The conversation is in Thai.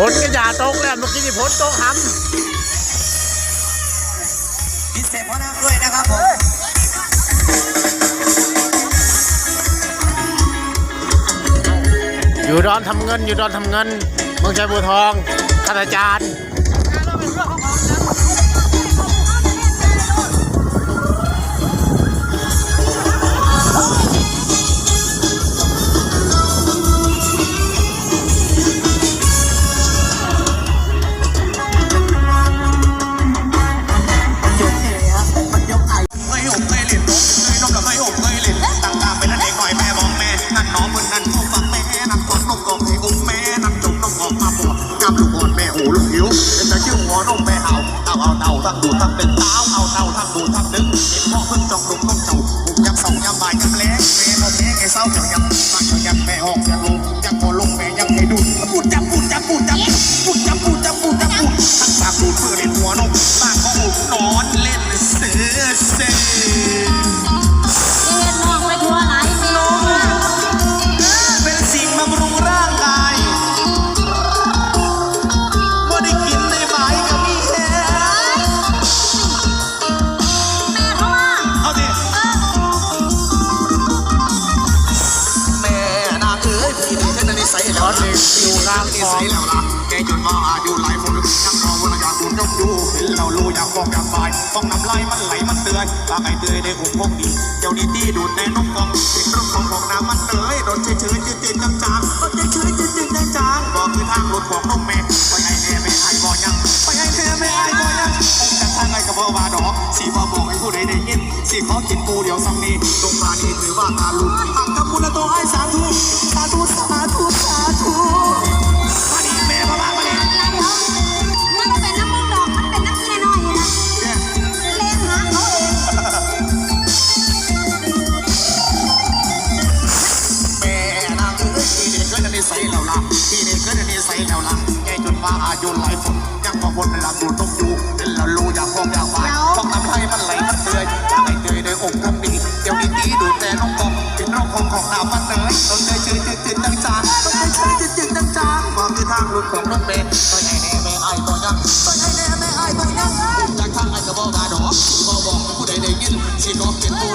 ฝนก็อย่าตกแล้วเมื่อกี้นี่ฝนตกหพิเศษพ่อนาคด้วยนะครับผมำอยู่ดอนทำเงินอยู่ดอนทำเงิน เมืองชัยบัวทองข้าราชการ ต นี้อยู่กลางคลองแกจนมาอายุหลายคนยังรอเวลาอยากดูนกอยู่เห็นเรารู้อยากบอกอยากบายต้องนำลายมันไหลมันเตือนปากไก่เตือนได้หุบพงดี เจ้าดีที่ดูดแต่นกกองเป็นรถของของน้ำมันเตยรถเฉยเฉยจืดจืดจางจางรถเฉยเฉยจืดจืดจางจางบอกคือทางรถของนกแม่ไปไอ้แน่ไม่ไอ้บ่ยังไปไอ้แน่ไม่ไอ้บ่ยังแต่ทางไอ้กระบอกว่าดอกสีฟ้าบอกให้ผู้ใดได้ยินสีขอกินปูเดียวซ้ำนี้ตรงมานี้ถือว่าตาลุกหักกับมูลตัว แล้วล่ะแกจนว่าอายุหลายคนยังพอคนหลับดูตกอยู่เห็นแล้วรู้อยากพองอยากฝ่ายต้องทำให้มันไหลมันเตยอยากให้เตยได้อกคงดีเดี๋ยวนี้ดีดูแต่น้องกองเป็นร่องของของหน้ำมันเตยต้นเตยชื่อจืดจืดจางจางต้นเตยชื่อจืดจืดจางจางบอกคือทางลุดของน้องเป็นต้อยให้แน่แม่ไอ้ต่อยังต้อยให้แน่แม่ไอ้ต่อยังจากทางไอ้กระบอกกาดอกบอกบอกผู้ใดได้ยินสิขอเป็นผู้